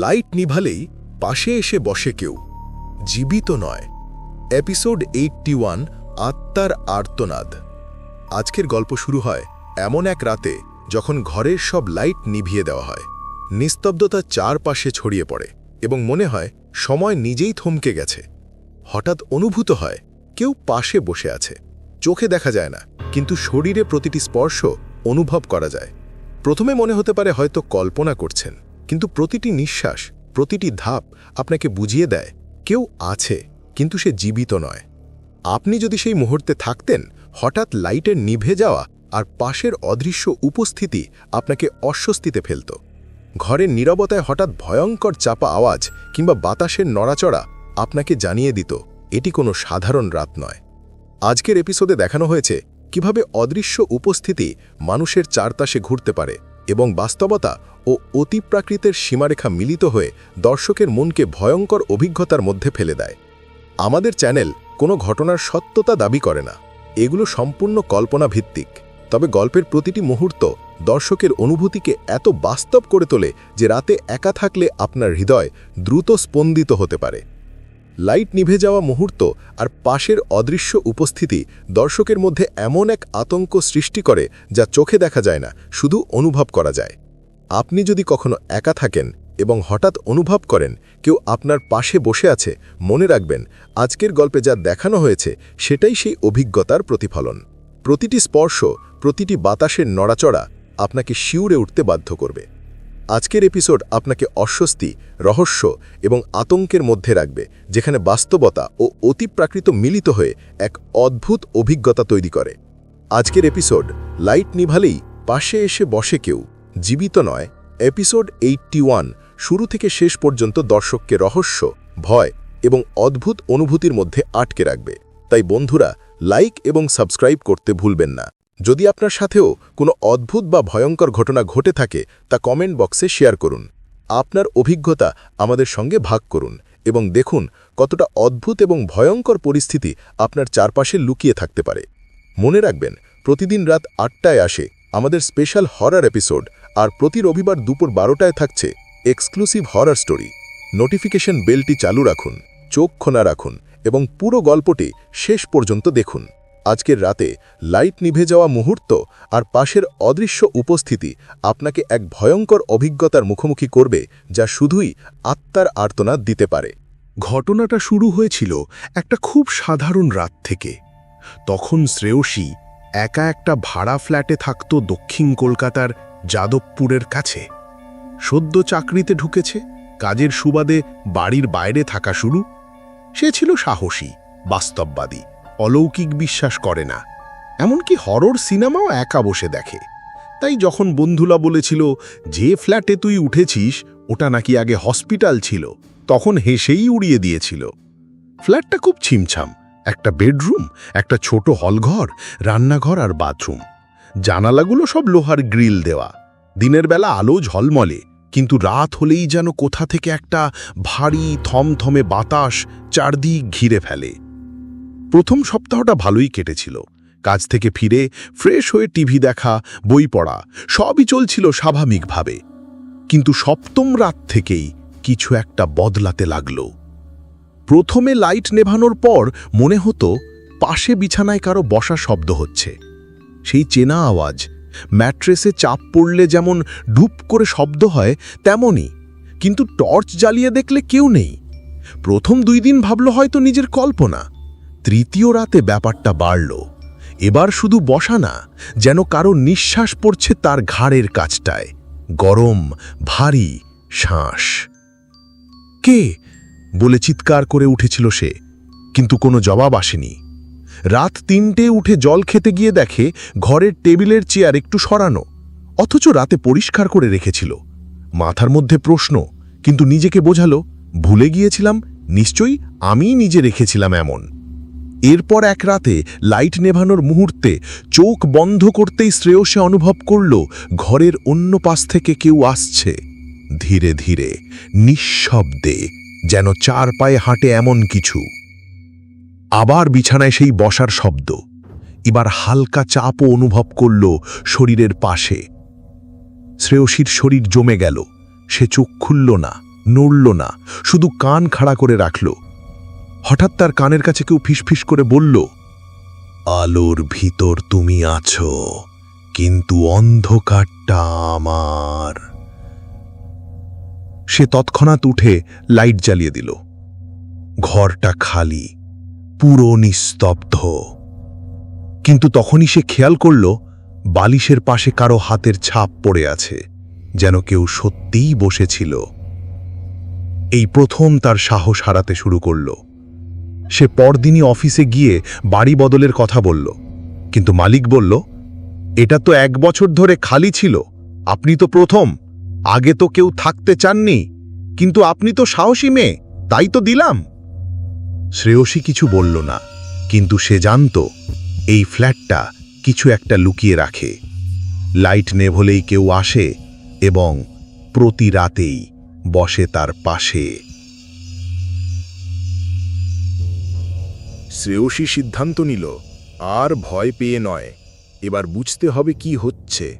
Light নিভালেই পাশে এসে বসে কেউ। জীবিত নয়। এপিসোড এইটটি ওয়ান, আত্মার আর্তনাদ। আজকের গল্প শুরু হয় এমন এক রাতে যখন ঘরের সব লাইট নিভিয়ে দেওয়া হয়। নিস্তব্ধতা চারপাশে ছড়িয়ে পড়ে এবং মনে হয় সময় নিজেই থমকে গেছে। হঠাৎ অনুভূত হয় কেউ পাশে বসে আছে। চোখে দেখা যায় না, কিন্তু শরীরে প্রতিটি স্পর্শ অনুভব করা যায়। প্রথমে মনে হতে পারে হয়তো কল্পনা করছেন। কিন্তু প্রতিটি নিঃশ্বাস, প্রতিটি ধাপ আপনাকে বুঝিয়ে দেয়, কেউ আছে, কিন্তু সে জীবিত নয়। আপনি যদি সেই মুহূর্তে থাকতেন, হঠাৎ লাইটের নিভে যাওয়া আর পাশের অদৃশ্য উপস্থিতি আপনাকে অস্বস্তিতে ফেলত। ঘরের নীরবতায় হঠাৎ ভয়ঙ্কর চাপা আওয়াজ কিংবা বাতাসের নড়াচড়া আপনাকে জানিয়ে দিত, এটি কোনো সাধারণ রাত নয়। আজকের এপিসোডে দেখানো হয়েছে কীভাবে অদৃশ্য উপস্থিতি মানুষের চারপাশে ঘুরতে পারে। এবং বাস্তবতা ও অতিপ্রাকৃতের সীমারেখা মিলিত হয়ে দর্শকের মনকে ভয়ঙ্কর অভিজ্ঞতার মধ্যে ফেলে দেয়। আমাদের চ্যানেল কোনো ঘটনার সত্যতা দাবি করে না। এগুলো সম্পূর্ণ কল্পনা ভিত্তিক তবে গল্পের প্রতিটি মুহূর্ত দর্শকের অনুভূতিকে এত বাস্তব করে তোলে যে রাতে একা থাকলে আপনার হৃদয় দ্রুত স্পন্দিত হতে পারে। লাইট নিভে যাওয়া মুহূর্ত আর পাশের অদৃশ্য উপস্থিতি দর্শকের মধ্যে এমন এক আতঙ্ক সৃষ্টি করে যা চোখে দেখা যায় না, শুধু অনুভব করা যায়। আপনি যদি কখনো একা থাকেন এবং হঠাৎ অনুভব করেন কেউ আপনার পাশে বসে আছে, মনে রাখবেন আজকের গল্পে যা দেখানো হয়েছে সেটাই সেই অভিজ্ঞতার প্রতিফলন। প্রতিটি স্পর্শ, প্রতিটি বাতাসের নড়াচড়া আপনাকে শিউরে উঠতে বাধ্য করবে। আজকের এপিসোড আপনাকে অস্বস্তি, রহস্য এবং আতঙ্কের মধ্যে রাখবে, যেখানে বাস্তবতা ও অতিপ্রাকৃত মিলিত হয়ে এক অদ্ভুত অভিজ্ঞতা তৈরি করে। আজকের এপিসোড, লাইট নিভালেই পাশে এসে বসে কেউ, জীবিত নয়। এপিসোড এইটটি শুরু থেকে শেষ পর্যন্ত দর্শককে রহস্য, ভয় এবং অদ্ভুত অনুভূতির মধ্যে আটকে রাখবে। তাই বন্ধুরা, লাইক এবং সাবস্ক্রাইব করতে ভুলবেন না। যদি আপনার সাথেও কোনো অদ্ভুত বা ভয়ঙ্কর ঘটনা ঘটে থাকে, তা কমেন্ট বক্সে শেয়ার করুন। আপনার অভিজ্ঞতা আমাদের সঙ্গে ভাগ করুন এবং দেখুন কতটা অদ্ভুত এবং ভয়ঙ্কর পরিস্থিতি আপনার চারপাশে লুকিয়ে থাকতে পারে। মনে রাখবেন, প্রতিদিন রাত আটটায় আসে আমাদের স্পেশাল হরার এপিসোড আর প্রতি রবিবার দুপুর বারোটায় থাকছে এক্সক্লুসিভ হরার স্টোরি। নোটিফিকেশন বেলটি চালু রাখুন, চোখ খোনা রাখুন এবং পুরো গল্পটি শেষ পর্যন্ত দেখুন। আজকের রাতে লাইট নিভে যাওয়া মুহূর্ত আর পাশের অদৃশ্য উপস্থিতি আপনাকে এক ভয়ঙ্কর অভিজ্ঞতার মুখোমুখি করবে যা শুধুই আত্মার আর্তনাদ দিতে পারে। ঘটনাটা শুরু হয়েছিল একটা খুব সাধারণ রাত থেকে। তখন শ্রেয়সী একা একটা ভাড়া ফ্ল্যাটে থাকত দক্ষিণ কলকাতার যাদবপুরের কাছে। সদ্য চাকরিতে ঢুকেছে, কাজের সুবাদে বাড়ির বাইরে থাকা শুরু। সে ছিল সাহসী, বাস্তববাদী। অলৌকিক বিশ্বাস করে না। এমনকি হরর সিনেমাও একা বসে দেখে। তাই যখন বন্ধুলা বলেছিল, যে ফ্ল্যাটে তুই উঠেছিস, ওটা নাকি আগে হসপিটাল ছিল, তখন হেসেই উড়িয়ে দিয়েছিল। ফ্ল্যাটটা খুব ছিমছাম। একটা বেডরুম, একটা ছোট হলঘর, রান্নাঘর আর বাথরুম। জানালাগুলো সব লোহার গ্রিল দেওয়া। দিনের বেলা আলো ঝলমলে, কিন্তু রাত হলেই যেন কোথা থেকে একটা ভারী থমথমে বাতাস চারদিক ঘিরে ফেলে। প্রথম সপ্তাহটা ভালোই কেটেছিল। কাজ থেকে ফিরে ফ্রেশ হয়ে টিভি দেখা, বই পড়া, সবই চলছিল স্বাভাবিকভাবে। কিন্তু সপ্তম রাত থেকেই কিছু একটা বদলাতে লাগল। প্রথমে লাইট নেভানোর পর মনে হতো পাশে বিছানায় কারও বসা শব্দ হচ্ছে। সেই চেনা আওয়াজ, ম্যাট্রেসে চাপ পড়লে যেমন ঢুপ করে শব্দ হয়, তেমনই। কিন্তু টর্চ জ্বালিয়ে দেখলে কেউ নেই। প্রথম দুই দিন ভাবল হয়তো নিজের কল্পনা। তৃতীয় রাতে ব্যাপারটা বাড়ল। এবার শুধু বসা না, যেন কারও নিঃশ্বাস পড়ছে তার ঘাড়ের কাছটায়। গরম, ভারী শ্বাস। কে? বলে চিৎকার করে উঠেছিল সে, কিন্তু কোনো জবাব আসেনি। রাত তিনটে উঠে জল খেতে গিয়ে দেখে ঘরের টেবিলের চেয়ার একটু সরানো, অথচ রাতে পরিষ্কার করে রেখেছিল। মাথার মধ্যে প্রশ্ন, কিন্তু নিজেকে বোঝালো, ভুলে গিয়েছিলাম? নিশ্চয়ই আমিই নিজে রেখেছিলাম এমন। এরপর এক রাতে লাইট নেভানোর মুহূর্তে চোখ বন্ধ করতেই শ্রেয়সে অনুভব করল ঘরের অন্য পাশ থেকে কেউ আসছে। ধীরে ধীরে, নিঃশব্দে, যেন চার পায়ে হাঁটে এমন কিছু। আবার বিছানায় সেই বসার শব্দ। এবার হালকা চাপও অনুভব করল শরীরের পাশে। শ্রেয়সীর শরীর জমে গেল। সে চোখ খুলল না, নড়ল না, শুধু কান খাড়া করে রাখল। হঠাৎ তার কানের কাছে কেউ ফিসফিস করে বলল, আলোর ভিতর তুমি আছো, কিন্তু অন্ধকারটা আমার। সে তৎক্ষণাৎ উঠে লাইট জ্বালিয়ে দিল। ঘরটা খালি, পুরো নিস্তব্ধ। কিন্তু তখনই সে খেয়াল করল, বালিশের পাশে কারও হাতের ছাপ পড়ে আছে, যেন কেউ সত্যিই বসেছিল। এই প্রথম তার সাহস হারাতে শুরু করল। সে পরদিনই অফিসে গিয়ে বাড়ি বদলের কথা বলল। কিন্তু মালিক বলল, এটা তো এক বছর ধরে খালি ছিল। আপনি তো প্রথম। আগে তো কেউ থাকতে চাননি। কিন্তু আপনি তো সাহসী মেয়ে। তাই তো দিলাম। শ্রেয়সী কিছু বলল না, কিন্তু সে জানত এই ফ্ল্যাটটা কিছু একটা লুকিয়ে রাখে। লাইট নেভলেই কেউ আসে এবং প্রতি রাতেই বসে তার পাশে। শ্রেয়সী সিদ্ধান্ত নিল, আর ভয় পেয়ে নয়। এবার বুঝতে হবে কি হচ্ছে।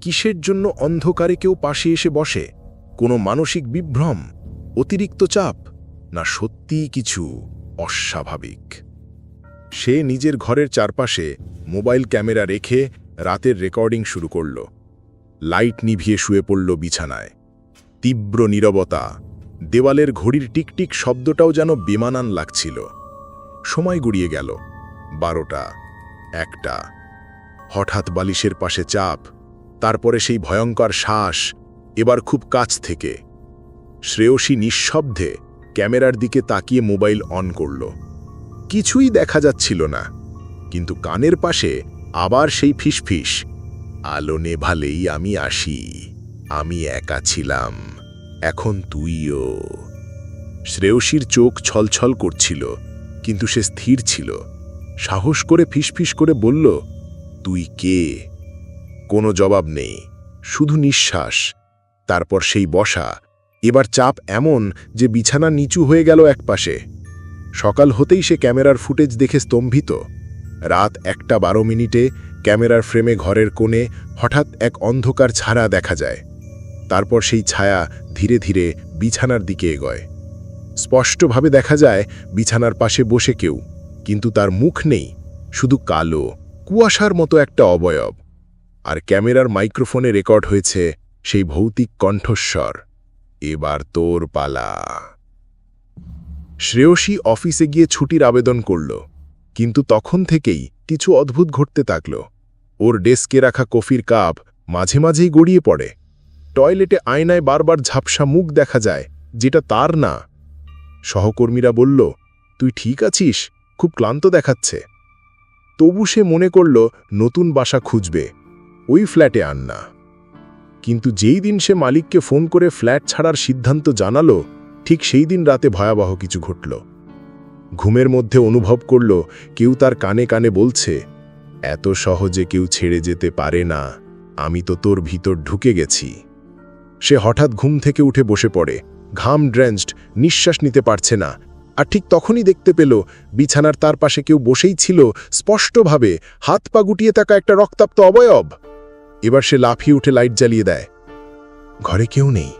কিসের জন্য অন্ধকারে কেউ পাশে এসে বসে? কোনো মানসিক বিভ্রম? অতিরিক্ত চাপ? না সত্যিই কিছু অস্বাভাবিক? সে নিজের ঘরের চারপাশে মোবাইল ক্যামেরা রেখে রাতের রেকর্ডিং শুরু করল। লাইট নিভিয়ে শুয়ে পড়ল বিছানায়। তীব্র নীরবতা। দেওয়ালের ঘড়ির টিকটিক শব্দটাও যেন বেমানান লাগছিল। সময় গড়িয়ে গেল। বারোটা, একটা। হঠাৎ বালিশের পাশে চাপ, তারপরে সেই ভয়ঙ্কর শ্বাস, এবার খুব কাছ থেকে। শ্রেয়সী নিঃশব্দে ক্যামেরার দিকে তাকিয়ে মোবাইল অন করল। কিছুই দেখা যাচ্ছিল না, কিন্তু কানের পাশে আবার সেই ফিসফিস, আলো নেভালেই আমি আসি, আমি একা ছিলাম, এখন তুইও। শ্রেয়সীর চোখ ছলছল করছিল কিন্তু সে স্থির ছিল। সাহস করে ফিসফিস করে বলল, তুই কে? কোনো জবাব নেই। শুধু নিঃশ্বাস। তারপর সেই বসা। এবার চাপ এমন যে বিছানা নিচু হয়ে গেল একপাশে। সকাল হতেই সে ক্যামেরার ফুটেজ দেখে স্তম্ভিত। রাত একটা বারো মিনিটে ক্যামেরার ফ্রেমে ঘরের কোণে হঠাৎ এক অন্ধকার ছায়া দেখা যায়। তারপর সেই ছায়া ধীরে ধীরে বিছানার দিকে এগোয়। স্পষ্টভাবে দেখা যায় বিছানার পাশে বসে কেউ, কিন্তু তার মুখ নেই, শুধু কালো, কুয়াশার মতো একটা অবয়ব। আর ক্যামেরার মাইক্রোফোনে রেকর্ড হয়েছে সেই ভৌতিক কণ্ঠস্বর, এবার তোর পালা। শ্রেয়সী অফিসে গিয়ে ছুটির আবেদন করল, কিন্তু তখন থেকেই কিছু অদ্ভুত ঘটতে থাকল। ওর ডেস্কে রাখা কফির কাপ মাঝে মাঝেই গড়িয়ে পড়ে। টয়লেটে আয়নায় বারবার ঝাপসা মুখ দেখা যায়, যেটা তার না সহকর্মীরা বলল, তুই ঠিক আছিস? খুব ক্লান্ত দেখাচ্ছে। তবু সে মনে করল, নতুন বাসা খুঁজবে। ওই ফ্ল্যাটে আন না। কিন্তু যেই দিন সে মালিককে ফোন করে ফ্ল্যাট ছাড়ার সিদ্ধান্ত জানালো, ঠিক সেই দিন রাতে ভয়াবহ কিছু ঘটল। ঘুমের মধ্যে অনুভব করল, কেউ তার কানে কানে বলছে, এত সহজে কেউ ছেড়ে যেতে পারে না, আমি তো তোর ভিতর ঢুকে গেছি। সে হঠাৎ ঘুম থেকে উঠে বসে পড়ে। ঘাম ড্রেঞ্চড নিঃশ্বাস নিতে পারছে না। আর ঠিক তখনই দেখতে পেল, বিছানার তার পাশে কেউ বসেই ছিল, স্পষ্টভাবে হাত পা গুটিয়ে থাকা একটা রক্তাপ্ত অবয়ব। এবার সে লাফিয়ে উঠে লাইট জ্বালিয়ে দেয়। ঘরে কেউ নেই।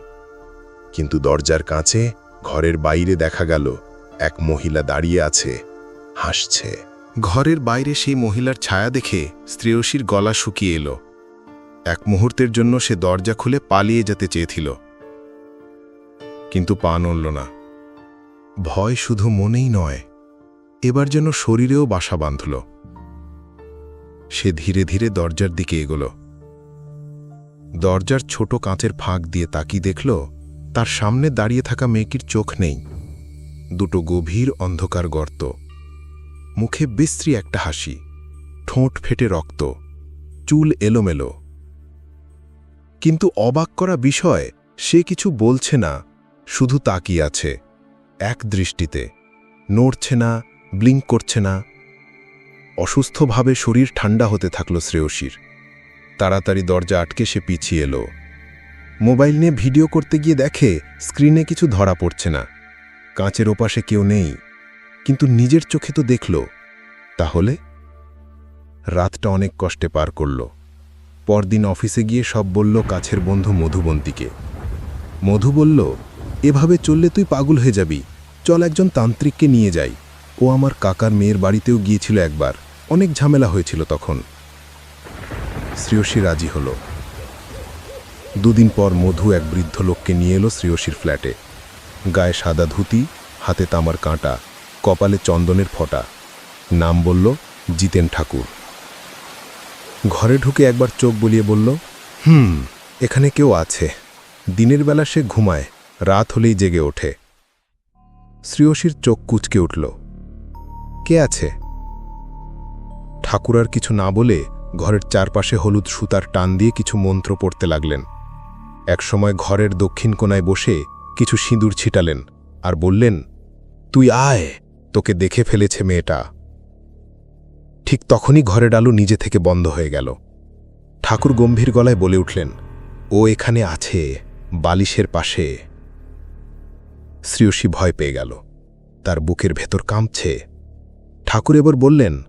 কিন্তু দরজার কাছে, ঘরের বাইরে দেখা গেল, এক মহিলা দাঁড়িয়ে আছে, হাসছে। ঘরের বাইরে সেই মহিলার ছায়া দেখে শ্রেয়সীর গলা শুকিয়ে এলো। এক মুহূর্তের জন্য সে দরজা খুলে পালিয়ে যেতে চেয়েছিল। কিন্তু পা নড়ল না। ভয় শুধু মনেই নয়, এবার যেন শরীরেও বাসা বাঁধল। সে ধীরে ধীরে দরজার দিকে এগোল। দরজার ছোট কাঁচের ফাঁক দিয়ে তাকিয়ে দেখল, তার সামনে দাঁড়িয়ে থাকা মেয়েটির চোখ নেই। দুটো গভীর অন্ধকার গর্ত। মুখে বিশ্রী একটা হাসি। ঠোঁট ফেটে রক্ত। চুল এলোমেলো। কিন্তু অবাক করা বিষয়, সে কিছু বলছে না। শুধু তাকিয়ে আছে, এক দৃষ্টিতে। নড়ছে না, ব্লিঙ্ক করছে না। অসুস্থভাবে শরীর ঠান্ডা হতে থাকল শ্রেয়সীর। তাড়াতাড়ি দরজা আটকে সে পিছিয়ে এলো। মোবাইল নিয়ে ভিডিও করতে গিয়ে দেখে স্ক্রিনে কিছু ধরা পড়ছে না। কাঁচের ওপাশে কেউ নেই, কিন্তু নিজের চোখে তো দেখল। তাহলে? রাতটা অনেক কষ্টে পার করল। পরদিন অফিসে গিয়ে সব বলল কাছের বন্ধু মধুবন্তীকে। মধু বলল এভাবে চললে তুই পাগল হয়ে যাবি। চল একজন তান্ত্রিককে নিয়ে যাই। ও আমার কাকার মেয়ের বাড়িতেও গিয়েছিল একবার। অনেক ঝামেলা হয়েছিল তখন। শ্রেয়সী রাজি হলো। দুদিন পর মধু এক বৃদ্ধ লোককে নিয়ে এলো শ্রেয়সীর ফ্ল্যাটে। গায়ে সাদা ধুতি, হাতে তামার কাঁটা, কপালে চন্দনের ফটা। নাম বলল, জিতেন ঠাকুর। ঘরে ঢুকে একবার চোখ বলিয়ে বলল, হুম, এখানে কেউ আছে। দিনের বেলা সে ঘুমায়। রাত হলেই জেগে ওঠে। শ্রেয়সীর চোখ কুচকে উঠল। কে আছে? ঠাকুরার কিছু না বলে ঘরের চারপাশে হলুদ সুতার টান দিয়ে কিছু মন্ত্র পড়তে লাগলেন। একসময় ঘরের দক্ষিণ কোনায় বসে কিছু সিঁদুর ছিটালেন আর বললেন, তুই আয়, তোকে দেখে ফেলেছে মেয়েটা। ঠিক তখনই ঘরের আলো নিজে থেকে বন্ধ হয়ে গেল। ঠাকুর গম্ভীর গলায় বলে উঠলেন, ও এখানে আছে, বালিশের পাশে। শ্রেয়সী ভয় পেয়ে গেল। তার বুকের ভেতর কাঁপছে। ঠাকুর এবার বললেন,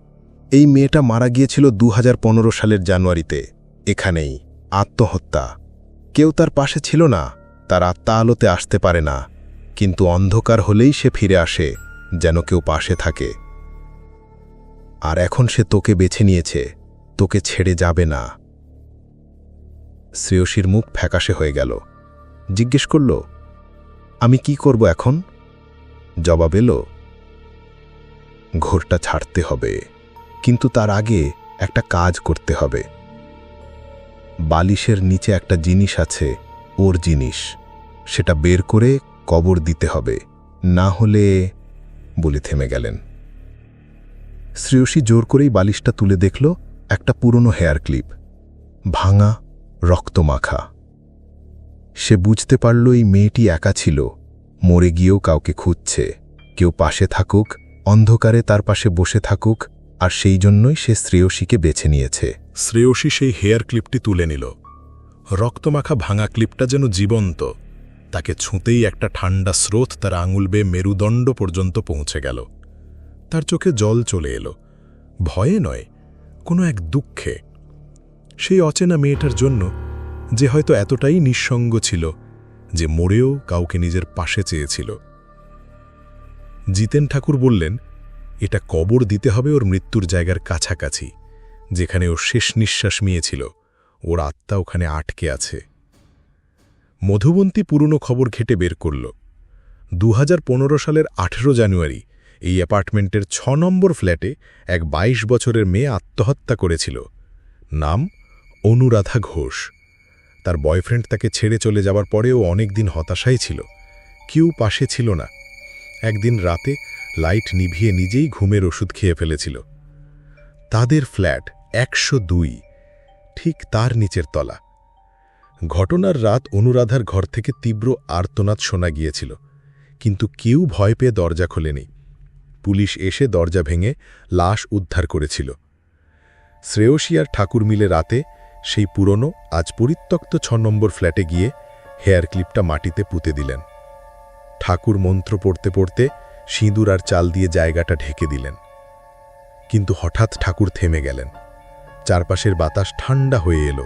এই মেয়েটা মারা গিয়েছিল দু হাজার পনেরো সালের জানুয়ারিতে। এখানেই আত্মহত্যা। কেউ তার পাশে ছিল না, তার আত্মা আলোতে আসতে পারে না। কিন্তু অন্ধকার হলেই সে ফিরে আসে, যেন কেউ পাশে থাকে। আর এখন সে তোকে বেছে নিয়েছে, তোকে ছেড়ে যাবে না। শ্রেয়সীর মুখ ফ্যাকাশে হয়ে গেল। জিজ্ঞেস করল আমি কি করব এখন? জবাব এলো, ঘোরটা ছাড়তে হবে, কিন্তু তার আগে একটা কাজ করতে হবে। বালিশের নিচে একটা জিনিস আছে, ওর জিনিস। সেটা বের করে কবর দিতে হবে, না হলে, বলে থেমে গেলেন। শ্রেয়সী জোর করেই বালিশটা তুলে দেখল একটা পুরনো হেয়ার ক্লিপ, ভাঙা রক্তমাখা। সে বুঝতে পারল এই মেয়েটি একা ছিল, মরে গিয়েও কাউকে খুঁজছে। কেউ পাশে থাকুক, অন্ধকারে তার পাশে বসে থাকুক, আর সেই জন্যই সে শ্রেয়সীকে বেছে নিয়েছে। শ্রেয়সী সেই হেয়ার ক্লিপটি তুলে নিল। রক্তমাখা ভাঙা ক্লিপটা যেন জীবন্ত, তাকে ছুঁতেই একটা ঠান্ডা স্রোত তার আঙুল বেয়ে মেরুদণ্ড পর্যন্ত পৌঁছে গেল। তার চোখে জল চলে এলো। ভয়ে নয়, কোনো এক দুঃখে। সেই অচেনা মেয়েটার জন্য যে হয়তো এতটাই নিঃসঙ্গ ছিল যে মরেও কাউকে নিজের পাশে চেয়েছিল। জিতেন ঠাকুর বললেন, এটা কবর দিতে হবে ওর মৃত্যুর জায়গার কাছাকাছি, যেখানে ওর শেষ নিঃশ্বাস মিয়েছিল। ওর আত্মা ওখানে আটকে আছে। মধুবন্তী পুরনো খবর ঘেটে বের করল। দু হাজার পনেরো সালের আঠেরো জানুয়ারি এই অ্যাপার্টমেন্টের ছ নম্বর ফ্ল্যাটে এক ২২ বছরের মেয়ে আত্মহত্যা করেছিল। নাম অনুরাধা ঘোষ। তার বয়ফ্রেন্ড তাকে ছেড়ে চলে যাবার পরেও অনেক দিন হতাশাই ছিল। কেউ পাশে ছিল না। একদিন রাতে লাইট নিভিয়ে নিজেই ঘুমের ওষুধ খেয়ে ফেলেছিল। তাদের ফ্ল্যাট একশো দুই, ঠিক তার নিচের তলা। ঘটনার রাত অনুরাধার ঘর থেকে তীব্র আর্তনাদ শোনা গিয়েছিল, কিন্তু কেউ ভয় পেয়ে দরজা খোলেনি। পুলিশ এসে দরজা ভেঙে লাশ উদ্ধার করেছিল। শ্রেয়সী আর ঠাকুর মিলে রাতে সেই পুরনো, আজ পরিত্যক্ত ছ নম্বর ফ্ল্যাটে গিয়ে হেয়ার ক্লিপটা মাটিতে পুঁতে দিলেন। ঠাকুর মন্ত্র পড়তে পড়তে সিঁদুর আর চাল দিয়ে জায়গাটা ঢেকে দিলেন। কিন্তু হঠাৎ ঠাকুর থেমে গেলেন। চারপাশের বাতাস ঠান্ডা হয়ে এলো।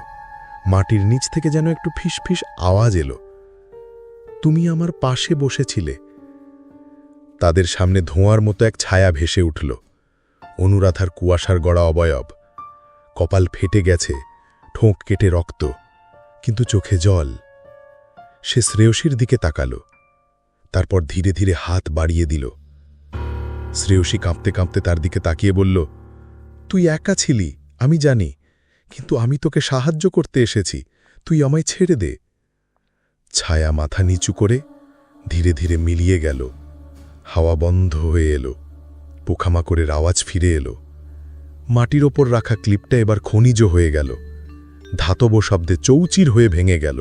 মাটির নিচ থেকে যেন একটু ফিসফিস আওয়াজ এলো। তুমি আমার পাশে বসেছিলে। তাদের সামনে ধোঁয়ার মতো এক ছায়া ভেসে উঠল। অনুরাধার কুয়াশার গড়া অবয়ব। কপাল ফেটে গেছে। ঠোঁক কেটে রক্ত, কিন্তু চোখে জল। সে শ্রেয়সীর দিকে তাকালো, তারপর ধীরে ধীরে হাত বাড়িয়ে দিল। শ্রেয়সী কাঁপতে কাঁপতে তার দিকে তাকিয়ে বলল, তুই একা ছিলি, আমি জানি, কিন্তু আমি তোকে সাহায্য করতে এসেছি, তুই আমায় ছেড়ে দে। ছায়া মাথা নিচু করে ধীরে ধীরে মিলিয়ে গেল। হাওয়া বন্ধ হয়ে এলো পোখামাকড়ের আওয়াজ ফিরে এলো। মাটির ওপর রাখা ক্লিপটা এবার খনিজ হয়ে গেল। ধাতব শব্দে চৌচির হয়ে ভেঙে গেল।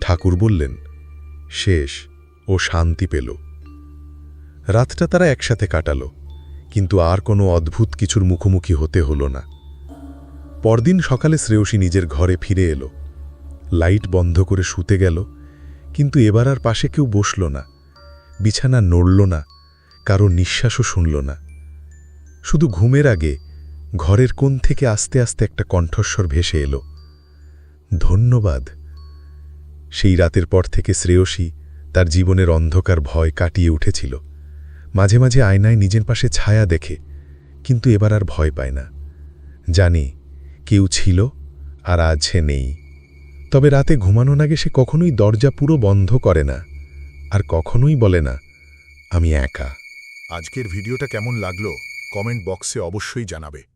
ঠাকুর বললেন, শেষ, ও শান্তি পেল। রাতটা তারা একসাথে কাটাল, কিন্তু আর কোনো অদ্ভুত কিছুর মুখোমুখি হতে হলো না। পরদিন সকালে শ্রেয়সী নিজের ঘরে ফিরে এলো। লাইট বন্ধ করে শুতে গেল, কিন্তু এবার আর পাশে কেউ বসল না, বিছানা নড়ল না, কারও নিঃশ্বাসও শুনল না। শুধু ঘুমের আগে ঘরের কোণ থেকে আস্তে আস্তে একটা কণ্ঠস্বর ভেসে এলো। ধন্যবাদ। সেই রাতের পর থেকে শ্রেয়সী তার জীবনের অন্ধকার ভয় কাটিয়ে উঠেছিল। মাঝে মাঝে আয়নায় নিজের পাশে ছায়া দেখে, কিন্তু এবার আর ভয় পায় না। জানি, কেউ ছিল আর সে নেই। তবে রাতে ঘুমানোর আগে সে কখনোই দরজা পুরো বন্ধ করে না, আর কখনোই বলে না, আমি একা। আজকের ভিডিওটা কেমন লাগল, কমেন্ট বক্সে অবশ্যই জানাবে।